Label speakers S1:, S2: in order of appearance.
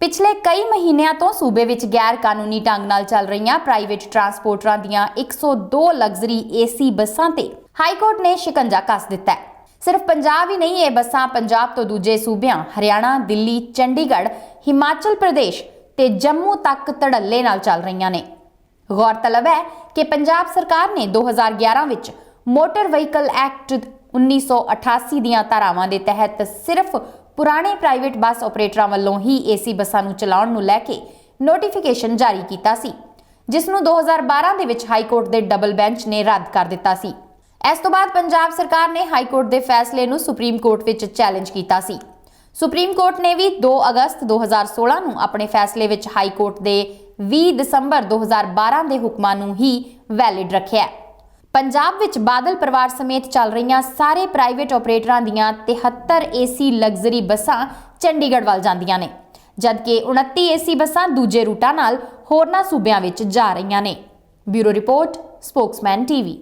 S1: ਪਿਛਲੇ ਕਈ ਮਹੀਨਿਆਂ ਤੋਂ ਸੂਬੇ ਵਿੱਚ ਗੈਰ ਕਾਨੂੰਨੀ ਢੰਗ ਨਾਲ ਚੱਲ ਰਹੀਆਂ ਪ੍ਰਾਈਵੇਟ ਟਰਾਂਸਪੋਰਟਰਾਂ ਦੀਆਂ 102 ਲਗਜ਼ਰੀ ਏਸੀ ਬੱਸਾਂ ਤੇ ਹਾਈ ਕੋਰਟ ਨੇ ਸ਼ਿਕੰਜਾ ਕੱਸ ਦਿੱਤਾ ਹੈ। ਸਿਰਫ ਪੰਜਾਬ ਹੀ ਨਹੀਂ, ਇਹ ਬੱਸਾਂ ਪੰਜਾਬ ਤੋਂ ਦੂਜੇ ਸੂਬਿਆਂ, ਹਰਿਆਣਾ, ਦਿੱਲੀ, ਚੰਡੀਗੜ੍ਹ, ਹਿਮਾਚਲ ਪ੍ਰਦੇਸ਼ ਤੇ ਜੰਮੂ ਤੱਕ ਧੜੱਲੇ ਨਾਲ ਚੱਲ ਰਹੀਆਂ ਨੇ। ਗੌਰਤਲਬ ਹੈ ਕਿ ਪੰਜਾਬ ਸਰਕਾਰ ਨੇ 2011 ਵਿੱਚ ਮੋਟਰ ਵਹੀਕਲ ਐਕਟ 1988 ਦੀਆਂ ਧਾਰਾਵਾਂ ਦੇ ਤਹਿਤ ਸਿਰਫ ਪੁਰਾਣੇ ਪ੍ਰਾਈਵੇਟ ਬੱਸ ਓਪਰੇਟਰਾਂ ਵੱਲੋਂ ਹੀ ਏਸੀ ਬੱਸਾਂ ਨੂੰ ਚਲਾਉਣ ਨੂੰ ਲੈ ਕੇ ਨੋਟੀਫਿਕੇਸ਼ਨ ਜਾਰੀ ਕੀਤਾ ਸੀ, ਜਿਸ ਨੂੰ 2012 ਦੇ ਵਿੱਚ ਹਾਈ ਕੋਰਟ ਦੇ ਡਬਲ ਬੈਂਚ ਨੇ ਰੱਦ ਕਰ ਦਿੱਤਾ ਸੀ। ਇਸ ਤੋਂ ਬਾਅਦ ਪੰਜਾਬ ਸਰਕਾਰ ਨੇ ਹਾਈ ਕੋਰਟ ਦੇ ਫੈਸਲੇ ਨੂੰ ਸੁਪਰੀਮ ਕੋਰਟ ਵਿੱਚ ਚੈਲੰਜ ਕੀਤਾ ਸੀ। ਸੁਪਰੀਮ ਕੋਰਟ ਨੇ ਵੀ 2 ਅਗਸਤ 2016 ਨੂੰ ਆਪਣੇ ਫੈਸਲੇ ਵਿੱਚ ਹਾਈ ਕੋਰਟ ਦੇ 20 ਦਸੰਬਰ 2012 ਦੇ ਹੁਕਮਾਂ ਨੂੰ ਹੀ ਵੈਲਿਡ ਰੱਖਿਆ ਹੈ। ਪੰਜਾਬ ਵਿੱਚ ਬਾਦਲ ਪਰਿਵਾਰ ਸਮੇਤ ਚੱਲ ਰਹੀਆਂ ਸਾਰੇ ਪ੍ਰਾਈਵੇਟ ਆਪਰੇਟਰਾਂ ਦੀਆਂ 73 ਏਸੀ ਲਗਜ਼ਰੀ ਬੱਸਾਂ ਚੰਡੀਗੜ੍ਹ ਵੱਲ ਜਾਂਦੀਆਂ ਨੇ, ਜਦਕਿ 29 ਏਸੀ ਬੱਸਾਂ ਦੂਜੇ ਰੂਟਾਂ ਨਾਲ ਹੋਰਨਾਂ ਸੂਬਿਆਂ ਵਿੱਚ ਜਾ ਰਹੀਆਂ ਨੇ। Bureau report, Spokesman TV.